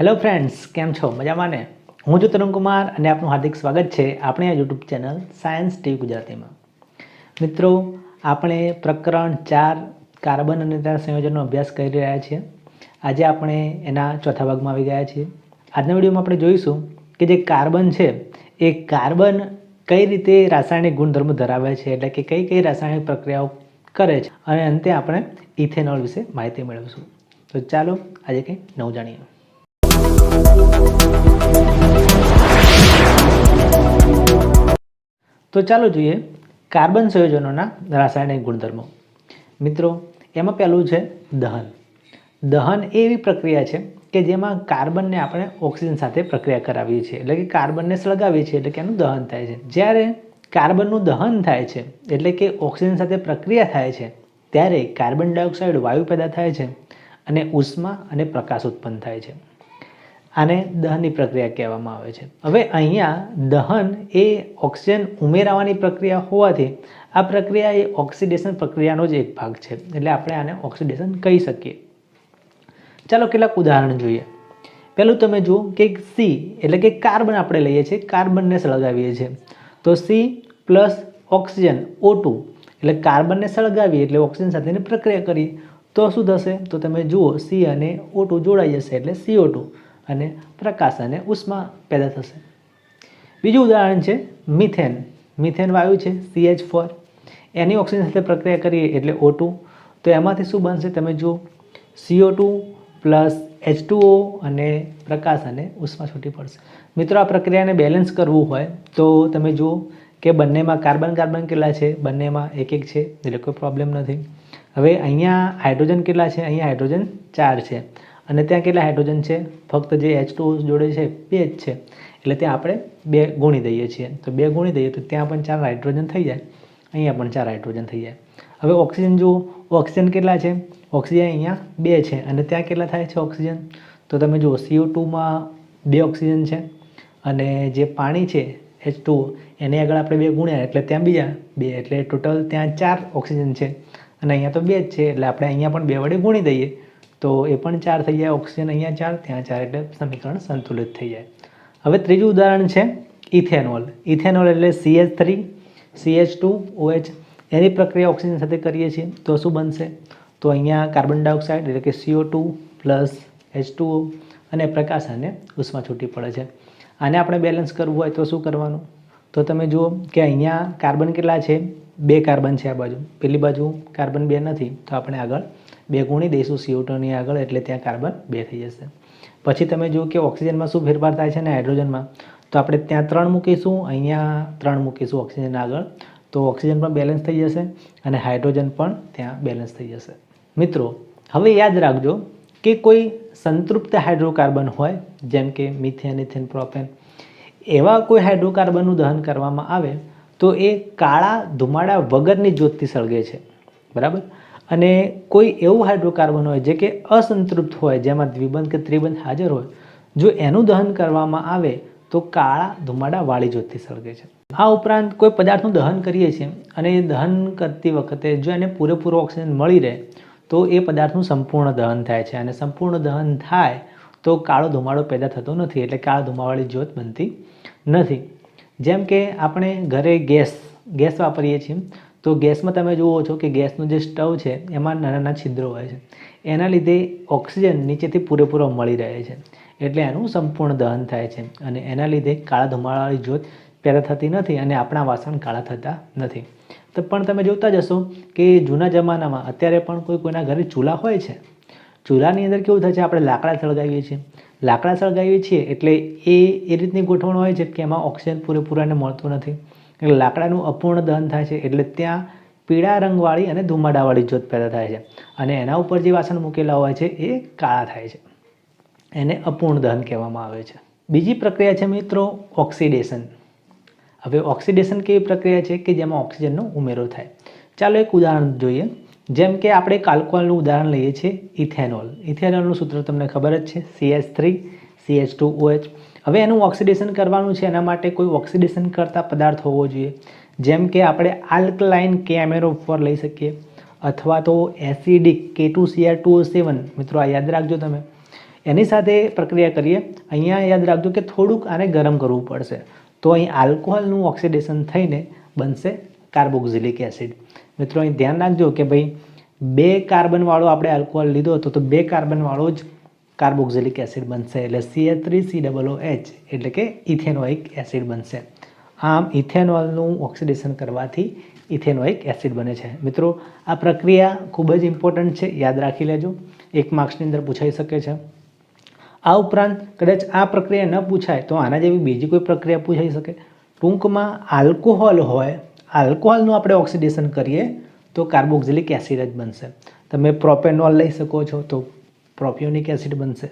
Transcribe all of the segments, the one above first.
Hello friends કેમ છો? મજામાં ને? હું છું તરુણ કુમાર અને આપનું હાર્દિક સ્વાગત છે આપણી આ યુટ્યુબ ચેનલ સાયન્સ ટીવી ગુજરાતીમાં. મિત્રો, આપણે પ્રકરણ ચાર કાર્બન અને તેના સંયોજનનો અભ્યાસ કરી રહ્યા છીએ. આજે આપણે એના ચોથા ભાગમાં આવી ગયા છીએ. આજના વિડીયોમાં આપણે જોઈશું કે જે કાર્બન છે, એ કાર્બન કઈ રીતે રાસાયણિક ગુણધર્મો ધરાવે છે, એટલે કે કઈ કઈ રાસાયણિક પ્રક્રિયાઓ કરે છે. અને અંતે આપણે ઇથેનોલ વિશે માહિતી મેળવીશું. તો ચાલો આજે કંઈ નવું જાણીએ. તો ચાલો જોઈએ કાર્બન સંયોજનોના રાસાયણિક ગુણધર્મો. મિત્રો, એમાં પહેલું છે દહન. દહન એ એવી પ્રક્રિયા છે કે જેમાં કાર્બનને આપણે ઓક્સિજન સાથે પ્રક્રિયા કરાવીએ છીએ. એટલે કે કાર્બનને સળગાવીએ છીએ, એટલે કે એનું દહન થાય છે. જ્યારે કાર્બનનું દહન થાય છે, એટલે કે ઓક્સિજન સાથે પ્રક્રિયા થાય છે, ત્યારે કાર્બન ડાયોક્સાઇડ વાયુ પેદા થાય છે અને ઉષ્મા અને પ્રકાશ ઉત્પન્ન થાય છે. આને દહનની પ્રક્રિયા કહેવામાં આવે છે. હવે અહીંયા દહન એ ઓક્સિજન ઉમેરાવાની પ્રક્રિયા હોવાથી આ પ્રક્રિયા એ ઓક્સિડેશન પ્રક્રિયાનો જ એક ભાગ છે. એટલે આપણે આને ઓક્સિડેશન કહી શકીએ. ચાલો કેટલાક ઉદાહરણ જોઈએ. પહેલું તમે જુઓ કે સી એટલે કે કાર્બન આપણે લઈએ છીએ, કાર્બનને સળગાવીએ છીએ. તો C plus oxygen O two એટલે કાર્બનને સળગાવીએ એટલે ઓક્સિજન સાથેની પ્રક્રિયા કરીએ. તો શું થશે? તો તમે જુઓ સી અને ઓ ટુ જોડાઈ જશે એટલે સીઓ ટુ અને પ્રકાશ અને ઉષ્મા પેદા થશે. બીજું ઉદાહરણ છે મિથેન. મિથેન વાયુ છે સીએચ ફોર એની ઓક્સિજન સાથે પ્રક્રિયા કરીએ એટલે ઓ તો એમાંથી શું બનશે તમે જુઓ. CO two plus H two O અને પ્રકાશ અને ઉષ્મા છૂટી પડશે. મિત્રો, આ પ્રક્રિયાને બેલેન્સ કરવું હોય તો તમે જુઓ કે બંનેમાં કાર્બન કાર્બન કેટલા છે? બંનેમાં એક એક છે, એટલે કોઈ પ્રોબ્લેમ નથી. હવે અહીંયા હાઇડ્રોજન કેટલા છે? અહીંયા હાઇડ્રોજન ચાર છે. અને ત્યાં કેટલા હાઇડ્રોજન છે? ફક્ત જે એચ જોડે છે, બે જ છે. એટલે ત્યાં આપણે બે ગુણી દઈએ છીએ. તો બે ગુણી દઈએ તો ત્યાં પણ ચાર હાઇડ્રોજન થઈ જાય. અહીંયા પણ ચાર હાઇડ્રોજન થઈ જાય. હવે ઓક્સિજન જુઓ. ઓક્સિજન કેટલા છે? ઓક્સિજન અહીંયા બે છે. અને ત્યાં કેટલા થાય છે ઓક્સિજન તો તમે જુઓ સીઓ ટુમાં બે ઓક્સિજન છે. અને જે પાણી છે એચ ટુ એની આગળ આપણે બે ગુણ્યા. એટલે ત્યાં બીજા બે. એટલે ટોટલ ત્યાં ચાર ઓક્સિજન છે. અને અહીંયા તો બે જ છે. એટલે આપણે અહીંયા પણ બે વડે ગુણી દઈએ. તો એ પણ ચાર થઈ જાય, ઓક્સિજન અહીંયા ચાર, ત્યાં ચાર, એટલે સમીકરણ સંતુલિત થઈ જાય. હવે ત્રીજું ઉદાહરણ છે, ઇથેનોલ. ઇથેનોલ એટલે CH three CH two OH એની પ્રક્રિયા ઓક્સિજન સાથે કરીએ છીએ, તો શું બનશે? તો અહીંયા કાર્બન ડાયોક્સાઇડ એટલે કે CO two plus H two અને પ્રકાશ અને ઉષ્મા છૂટી પડે છે. આને આપણે બેલેન્સ કરવું હોય તો શું કરવાનું? તો તમે જુઓ કે અહીંયા કાર્બન કેટલા છે? બે કાર્બન છે આ બાજુ. પેલી બાજુ કાર્બન બે નથી, તો આપણે આગળ બે ગુણી દઈશું સીઓ ટુની આગળ, એટલે ત્યાં કાર્બન બે થઈ જશે. પછી તમે જુઓ કે ઓક્સિજનમાં શું ફેરફાર થાય છે ને હાઇડ્રોજનમાં? તો આપણે ત્યાં ત્રણ મૂકીશું, અહીંયા ત્રણ મૂકીશું ઓક્સિજન આગળ. તો ઓક્સિજન પણ બેલેન્સ થઈ જશે અને હાઇડ્રોજન પણ ત્યાં બેલેન્સ થઈ જશે. મિત્રો, હવે યાદ રાખજો કે કોઈ સંતૃપ્ત હાઇડ્રોકાર્બન હોય, જેમ કે મિથેન, ઇથેન, પ્રોપેન, એવા કોઈ હાઇડ્રોકાર્બનનું દહન કરવામાં આવે, તો એ કાળા ધુમાડા વગરની જ્યોતથી સળગે છે. બરાબર? અને કોઈ એવું હાઇડ્રોકાર્બન હોય જે કે અસંતૃપ્ત હોય, જેમાં દ્વિબંધ કે ત્રિબંધ હાજર હોય, જો એનું દહન કરવામાં આવે, તો કાળા ધુમાડા વાળી જ્યોતથી સળગે છે. આ ઉપરાંત કોઈ પદાર્થનું દહન કરીએ છીએ અને એ દહન કરતી વખતે જો એને પૂરેપૂરો ઓક્સિજન મળી રહે, તો એ પદાર્થનું સંપૂર્ણ દહન થાય છે. અને સંપૂર્ણ દહન થાય, તો કાળો ધુમાડો પેદા થતો નથી, એટલે કાળા ધુમાવાળી જ્યોત બનતી નથી. જેમ કે આપણે ઘરે ગેસ ગેસ વાપરીએ છીએ તો ગેસમાં તમે જુઓ છો કે ગેસનું જે સ્ટવ છે, એમાં નાના નાના છિદ્રો હોય છે. એના લીધે ઓક્સિજન નીચેથી પૂરેપૂરો મળી રહે છે. એટલે એનું સંપૂર્ણ દહન થાય છે. અને એના લીધે કાળા ધુમાડાવાળી જ્યોત પેદા થતી નથી અને આપણા વાસણ કાળા થતા નથી. તો પણ તમે જોતા જશો કે જૂના જમાનામાં અત્યારે પણ કોઈ કોઈના ઘરે ચૂલા હોય છે? ચૂલાની અંદર કેવું થાય છે? આપણે લાકડા સળગાવીએ છીએ. લાકડા સળગાવીએ છીએ એટલે એ એ રીતની ગોઠવણ હોય છે કે એમાં ઓક્સિજન પૂરેપૂરાને મળતું નથી. લાકડાનું અપૂર્ણ દહન થાય છે એટલે ત્યાં પીળા રંગવાળી અને ધુમાડાવાળી જ્યોત પેદા થાય છે. અને એના ઉપર જે વાસણ મૂકેલા હોય છે એ કાળા થાય છે. એને અપૂર્ણ દહન કહેવામાં આવે છે. બીજી પ્રક્રિયા છે મિત્રો ઓક્સિડેશન. હવે ઓક્સિડેશન કેવી પ્રક્રિયા છે કે જેમાં ઓક્સિજનનો ઉમેરો થાય. ચાલો એક ઉદાહરણ જોઈએ. જેમ કે આપણે કાલ્કોલનું ઉદાહરણ લઈએ છીએ ઇથેનોલ. ઇથેનોલનું સૂત્ર તમને ખબર જ છે. CS three CH two OH હવે એનું ઓક્સિડેશન કરવાનું છે, એના માટે કોઈ ઓક્સિડેશન કરતા પદાર્થ હોવો જોઈએ. જેમ કે આપણે આલ્કલાઇન કેમેરો ઉપર લઈ શકીએ, અથવા તો એસિડિક કે ટુ સીઆર ટુ સેવન મિત્રો, આ યાદ રાખજો તમે. એની સાથે પ્રક્રિયા કરીએ. અહીંયા યાદ રાખજો કે થોડુંક આને ગરમ કરવું પડશે. તો અહીં આલ્કોહોલનું ઓક્સિડેશન થઈને બનશે કાર્બોક્સિલિક એસિડ. મિત્રો, અહીં ધ્યાન રાખજો કે ભાઈ, બે કાર્બનવાળો આપણે આલ્કોહોલ લીધો હતો, તો બે કાર્બનવાળો જ કાર્બોક્સિલિક એસિડ બનશે એટલે C H three C double H એટલે કે ઇથેનોઇક એસિડ બનશે. આમ ઇથેનોલનું ઓક્સિડેશન કરવાથી ઇથેનોઇક એસિડ બને છે. મિત્રો, આ પ્રક્રિયા ખૂબ જ ઇમ્પોર્ટન્ટ છે. યાદ રાખી લેજો. એક માર્ક્સની અંદર પૂછાઈ શકે છે. આ ઉપરાંત કદાચ આ પ્રક્રિયા ન પૂછાય તો આના જેવી બીજી કોઈ પ્રક્રિયા પૂછાઈ શકે. ટૂંકમાં આલ્કોહોલ હોય, આલ્કોહોલનું આપણે ઓક્સિડેશન કરીએ તો કાર્બોક્સિલિક એસિડ જ બનશે. તમે પ્રોપેનોલ લઈ શકો છો તો પ્રોપિયોનિક એસિડ બનશે.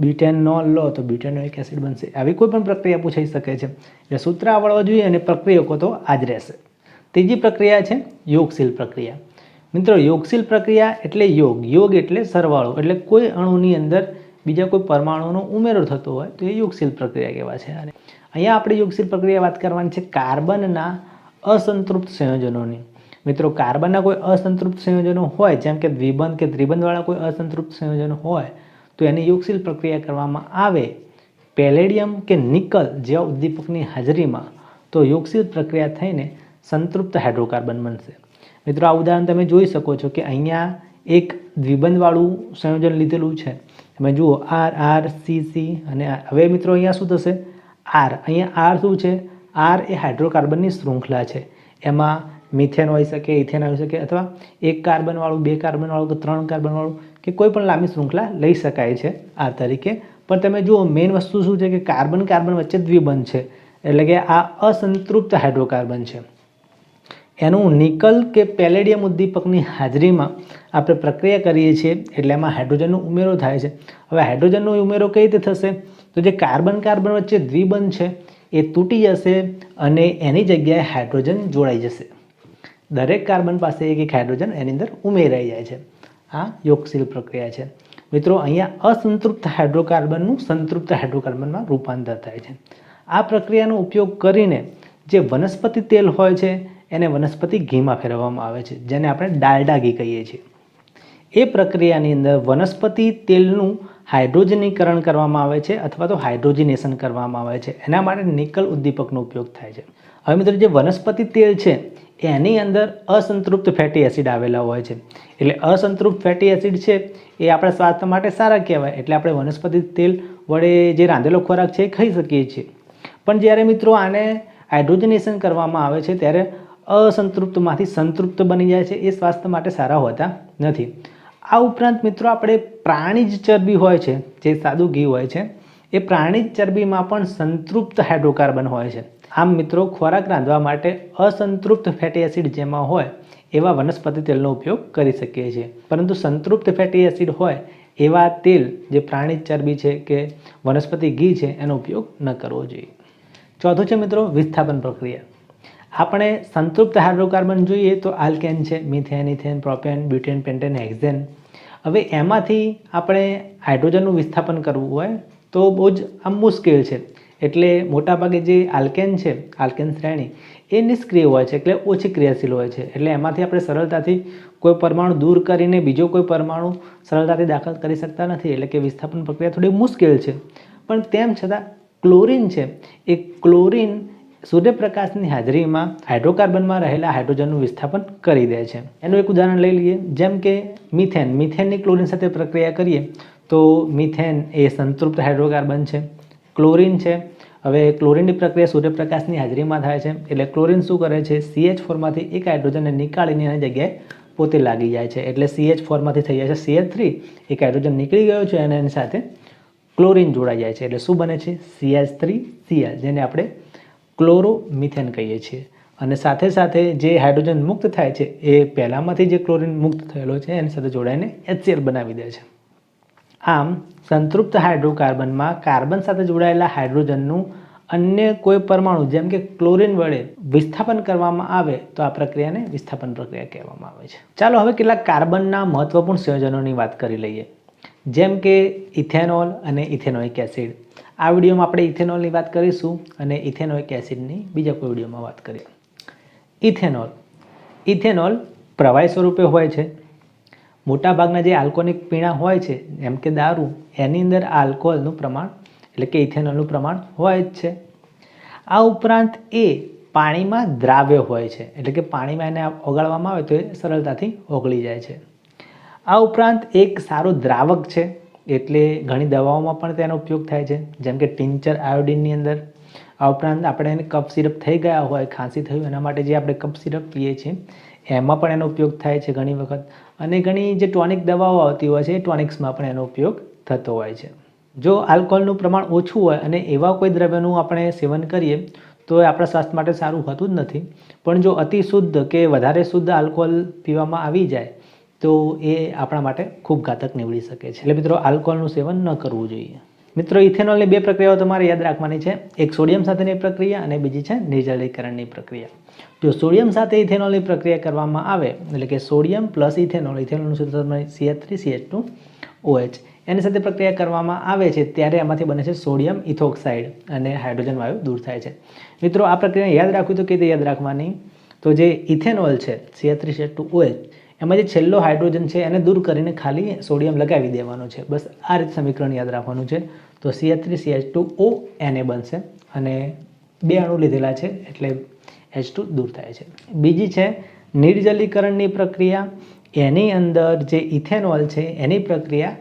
બ્યુટેનોલ લો તો બીટેનોઇક એસિડ બનશે. આવી કોઈ પણ પ્રક્રિયા પૂછાઈ શકે છે. એટલે સૂત્ર આવડવા જોઈએ અને પ્રક્રિયકો તો આ જ રહેશે. ત્રીજી પ્રક્રિયા છે યોગશીલ પ્રક્રિયા. મિત્રો, યોગશીલ પ્રક્રિયા એટલે યોગ. યોગ એટલે સરવાળો. એટલે કોઈ અણુની અંદર બીજા કોઈ પરમાણુનો ઉમેરો થતો હોય તો એ યોગશીલ પ્રક્રિયા કહેવાય છે અને અહીંયા આપણે યોગશીલ પ્રક્રિયા વાત કરવાની છે કાર્બનના અસંતૃપ્ત સંયોજનોની. મિત્રો, કાર્બનના કોઈ અસંતૃપ્ત સંયોજનો હોય, જેમ કે દ્વિબંધ કે ત્રિબંધવાળા કોઈ અસંતૃપ્ત સંયોજનો હોય, તો એની યોગશીલ પ્રક્રિયા કરવામાં આવે. પેલેડિયમ કે નિકલ જેવા ઉદ્દીપકની હાજરીમાં તો યોગશીલ પ્રક્રિયા થઈને સંતૃપ્ત હાઇડ્રોકાર્બન બનશે. મિત્રો, આ ઉદાહરણ તમે જોઈ શકો છો કે અહીંયા એક દ્વિબંધવાળું સંયોજન લીધેલું છે. તમે જુઓ, આર આર, સી સી અને હવે મિત્રો, અહીંયા શું થશે? આર. અહીંયા આર શું છે? આર એ હાઇડ્રોકાર્બનની શૃંખલા છે. એમાં મિથેન હોઈ શકે, ઇથેન હોઈ શકે અથવા એક કાર્બનવાળું, બે કાર્બનવાળું કે ત્રણ કાર્બનવાળું કે કોઈ પણ લાંબી શૃંખલા લઈ શકાય છે આ તરીકે. પણ તમે જુઓ મેઇન વસ્તુ શું છે કે કાર્બન કાર્બન વચ્ચે દ્વિબંધ છે. એટલે કે આ અસંતૃપ્ત હાઇડ્રોકાર્બન છે. એનું નિકલ કે પેલેડિયમ ઉદ્દીપકની હાજરીમાં આપણે પ્રક્રિયા કરીએ છીએ, એટલે એમાં હાઇડ્રોજનનો ઉમેરો થાય છે. હવે હાઇડ્રોજનનો ઉમેરો કઈ રીતે થશે? તો જે કાર્બન કાર્બન વચ્ચે દ્વિબંધ છે, એ તૂટી જશે અને એની જગ્યાએ હાઇડ્રોજન જોડાઈ જશે. દરેક કાર્બન પાસે એક એક હાઇડ્રોજન એની અંદર ઉમેરાઈ જાય છે. આ યોગશીલ પ્રક્રિયા છે. મિત્રો, અહીંયા અસંતૃપ્ત હાઇડ્રોકાર્બનનું સંતૃપ્ત હાઇડ્રોકાર્બનમાં રૂપાંતર થાય છે. આ પ્રક્રિયાનો ઉપયોગ કરીને જે વનસ્પતિ તેલ હોય છે, એને વનસ્પતિ ઘીમાં ફેરવવામાં આવે છે, જેને આપણે ડાલડા ઘી કહીએ છીએ. એ પ્રક્રિયાની અંદર વનસ્પતિ તેલનું હાઇડ્રોજનીકરણ કરવામાં આવે છે અથવા તો હાઇડ્રોજિનેશન કરવામાં આવે છે. એના માટે નિકલ ઉદ્દીપકનો ઉપયોગ થાય છે. હવે મિત્રો, જે વનસ્પતિ તેલ છે, એની અંદર અસંતૃપ્ત ફેટી એસિડ આવેલા હોય છે. એટલે અસંતૃપ્ત ફેટી એસિડ છે, એ આપણા સ્વાસ્થ્ય માટે સારા કહેવાય. એટલે આપણે વનસ્પતિ તેલ વડે જે રાંધેલો ખોરાક છે, એ ખાઈ શકીએ છીએ. પણ જ્યારે મિત્રો આને હાઇડ્રોજનેશન કરવામાં આવે છે, ત્યારે અસંતૃપ્તમાંથી સંતૃપ્ત બની જાય છે, એ સ્વાસ્થ્ય માટે સારા હોતા નથી. આ ઉપરાંત મિત્રો આપણે પ્રાણીજ ચરબી હોય છે, જે સાદું ઘી હોય છે, એ પ્રાણીજ ચરબીમાં પણ સંતૃપ્ત હાઇડ્રોકાર્બન હોય છે. આમ મિત્રો ખોરાક રાંધવા માટે અસંતૃપ્ત ફેટી એસિડ જેમાં હોય, એવા વનસ્પતિ તેલનો ઉપયોગ કરી શકીએ છીએ. પરંતુ સંતૃપ્ત ફેટી એસિડ હોય, એવા તેલ જે પ્રાણીજ ચરબી છે કે વનસ્પતિ ઘી છે, એનો ઉપયોગ ન કરવો જોઈએ. ચોથું છે મિત્રો વિસ્થાપન પ્રક્રિયા. આપણે સંતૃપ્ત હાઇડ્રોકાર્બન જોઈએ તો આલ્કેન છે, methane, ethane, propane, butane, pentane, hexane. હવે એમાંથી આપણે હાઇડ્રોજનનું વિસ્થાપન કરવું હોય તો બહુ જ આમ મુશ્કેલ છે. એટલે મોટાભાગે જે આલ્કેન છે, આલ્કેન શ્રેણી, એ નિષ્ક્રિય હોય છે, એટલે ઓછી ક્રિયાશીલ હોય છે. એટલે એમાંથી આપણે સરળતાથી કોઈ પરમાણુ દૂર કરીને બીજો કોઈ પરમાણુ સરળતાથી દાખલ કરી શકતા નથી. એટલે કે વિસ્થાપન પ્રક્રિયા થોડી મુશ્કેલ છે. પણ તેમ છતાં ક્લોરિન છે, એ ક્લોરિન સૂર્યપ્રકાશની હાજરીમાં હાઇડ્રોકાર્બનમાં રહેલા હાઇડ્રોજનનું વિસ્થાપન કરી દે છે. એનું એક ઉદાહરણ લઈ લઈએ. જેમ કે મિથેન. મિથેનની ક્લોરિન સાથે પ્રક્રિયા કરીએ તો મિથેન એ સંતૃપ્ત હાઇડ્રોકાર્બન છે. ક્લોરિન છે. હવે ક્લોરિનની પ્રક્રિયા સૂર્યપ્રકાશની હાજરીમાં થાય છે. એટલે ક્લોરિન શું કરે છે? સીએચ ફોરમાંથી એક હાઇડ્રોજનને નીકાળીને એની જગ્યાએ પોતે લાગી જાય છે. એટલે સીએચ ફોરમાંથી થઈ જાય છે. સીએચ થ્રી એક હાઇડ્રોજન નીકળી ગયો છે અને એની સાથે ક્લોરિન જોડાઈ જાય છે. એટલે શું બને છે? સીએચ થ્રી સીએલ જેને આપણે ક્લોરોમિથેન કહીએ છીએ. અને સાથે સાથે જે હાઇડ્રોજન મુક્ત થાય છે, એ પહેલાંમાંથી જે ક્લોરિન મુક્ત થયેલો છે, એની સાથે જોડાઈને એચસીએલ બનાવી દે છે. આમ, સંતૃપ્ત હાઇડ્રોકાર્બનમાં કાર્બન સાથે જોડાયેલા હાઇડ્રોજનનું અન્ય કોઈ પરમાણુ, જેમ કે ક્લોરિન વડે વિસ્થાપન કરવામાં આવે, તો આ પ્રક્રિયાને વિસ્થાપન પ્રક્રિયા કહેવામાં આવે છે. ચાલો હવે કેટલાક કાર્બનના મહત્વપૂર્ણ સંયોજનોની વાત કરી લઈએ. જેમ કે ઇથેનોલ અને ઇથેનોઇક એસિડ. આ વિડીયોમાં આપણે ઇથેનોલની વાત કરીશું અને ઇથેનોઇક એસિડની બીજા કોઈ વિડીયોમાં વાત કરીએ. ઇથેનોલ. ઇથેનોલ પ્રવાહી સ્વરૂપે હોય છે. મોટાભાગના જે આલ્કોનિક પીણા હોય છે, જેમ કે દારૂ, એની અંદર આલ્કોહોલનું પ્રમાણ, એટલે કે ઇથેનોલનું પ્રમાણ હોય જ છે. આ ઉપરાંત એ પાણીમાં દ્રાવ્ય હોય છે, એટલે કે પાણીમાં એને ઓગાળવામાં આવે તો એ સરળતાથી ઓગળી જાય છે. આ ઉપરાંત એક સારો દ્રાવક છે. એટલે ઘણી દવાઓમાં પણ તેનો ઉપયોગ થાય છે. જેમ કે ટિંચર આયોડિનની અંદર. આ ઉપરાંત આપણે એને કફ સિરપ થઈ ગયા હોય, ખાંસી થયું, એના માટે જે આપણે કફ સિરપ પીએ છીએ, એમાં પણ એનો ઉપયોગ થાય છે ઘણી વખત. અને ઘણી જે ટોનિક દવાઓ આવતી હોય છે, એ ટોનિક્સમાં પણ એનો ઉપયોગ થતો હોય છે. જો આલ્કોહોલનું પ્રમાણ ઓછું હોય અને એવા કોઈ દ્રવ્યનું આપણે સેવન કરીએ, તો એ આપણા સ્વાસ્થ્ય માટે સારું હોતું જ નથી. પણ જો અતિ શુદ્ધ કે વધારે શુદ્ધ આલ્કોહોલ પીવામાં આવી જાય તો એ આપણા માટે ખૂબ ઘાતક નીવડી શકે છે. એટલે મિત્રો, આલ્કોહોલનું સેવન ન કરવું જોઈએ. મિત્રો, ઇથેનોલની બે પ્રક્રિયાઓ તમારે યાદ રાખવાની છે. એક સોડિયમ સાથેની પ્રક્રિયા અને બીજી છે નિર્જલીકરણની પ્રક્રિયા. જો સોડિયમ સાથે ઇથેનોલની પ્રક્રિયા કરવામાં આવે, એટલે કે સોડિયમ પ્લસ ઇથેનોલ, ઇથેનોલનું સૂત્ર C H three C H two OH એની સાથે પ્રક્રિયા કરવામાં આવે છે, ત્યારે એમાંથી બને છે સોડિયમ ઇથોક્સાઇડ અને હાઇડ્રોજન વાયુ દૂર થાય છે. મિત્રો, આ પ્રક્રિયા યાદ રાખવી તો કઈ રીતે યાદ રાખવાની? તો જે ઇથેનોલ છે C H three C H two OH એમાં જે છેલ્લો હાઇડ્રોજન છે એને દૂર કરીને ખાલી સોડિયમ લગાવી દેવાનું છે. બસ આ રીતે સમીકરણ યાદ રાખવાનું છે. તો C H three C H two O એને બનશે અને બે અણુ લીધેલા છે એટલે એચ ટુ દૂર થાય છે. બીજી છે નિર્જલીકરણની પ્રક્રિયા. એની અંદર જે ઇથેનોલ છે એની પ્રક્રિયા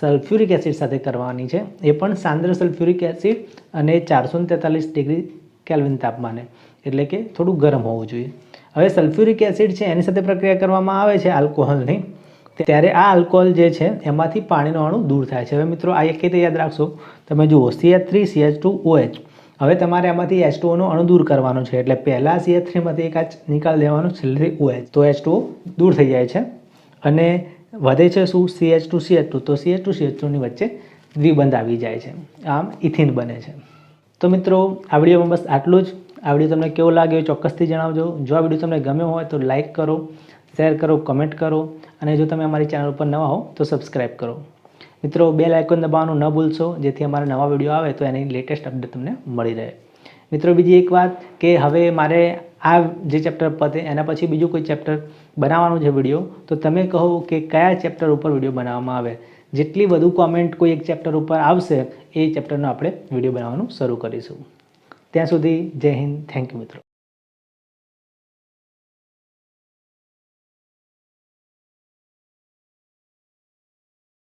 સલ્ફ્યુરિક એસિડ સાથે કરવાની છે. એ પણ સાંદ્ર સલ્ફ્યુરિક એસિડ અને ચારસો ડિગ્રી કેલ્વિન તાપમાને. એટલે કે થોડું ગરમ હોવું જોઈએ. હવે સલ્ફ્યુરિક એસિડ છે, એની સાથે પ્રક્રિયા કરવામાં આવે છે આલ્કોહોલની. ત્યારે આ આલ્કોહોલ જે છે, એમાંથી પાણીનો અણુ દૂર થાય છે. હવે મિત્રો, આ એક રીતે યાદ રાખશો. તમે જુઓ CH three CH two OH હવે તમારે એમાંથી એચ ટુઓનો અણુ દૂર કરવાનો છે. એટલે પહેલાં સીએચ થ્રીમાંથી એક આ નિકાલ દેવાનો, છેલ્લે ઓએચ તો એચ ટુઓ દૂર થઈ જાય છે. અને વધે છે શું? સીએચ ટુ સીએચ ટુ તો સીએચ ટુ સીએચ ટુની વચ્ચે દ્વિબંધ આવી જાય છે. આમ ઇથિન બને છે. તો મિત્રો, આ વિડીયોમાં બસ આટલું જ. આ વીડિયો તમને કેવો લાગ્યો એ ચોક્કસથી જણાવજો. જો આ વીડિયો તમને ગમ્યો હોય તો લાઇક કરો, શેર કરો, કમેન્ટ કરો અને જો તમે અમારી ચેનલ ઉપર નવા હો તો સબસ્ક્રાઈબ કરો. મિત્રો બે લાઇકોન દબાવવાનું ન ભૂલશો, જેથી અમારા નવા વીડિયો આવે તો એની લેટેસ્ટ અપડેટ તમને મળી રહે. મિત્રો, બીજી એક વાત કે હવે મારે આ જે ચેપ્ટર પતે એના પછી બીજું કોઈ ચેપ્ટર બનાવવાનું છે વીડિયો, તો તમે કહો કે કયા ચેપ્ટર ઉપર વીડિયો બનાવવામાં આવે. જેટલી વધુ કોમેન્ટ કોઈ એક ચેપ્ટર ઉપર આવશે, એ ચેપ્ટરનો આપણે વીડિયો બનાવવાનું શરૂ કરીશું. ત્યાં સુધી જય હિન્દ થેન્ક યુ મિત્રો.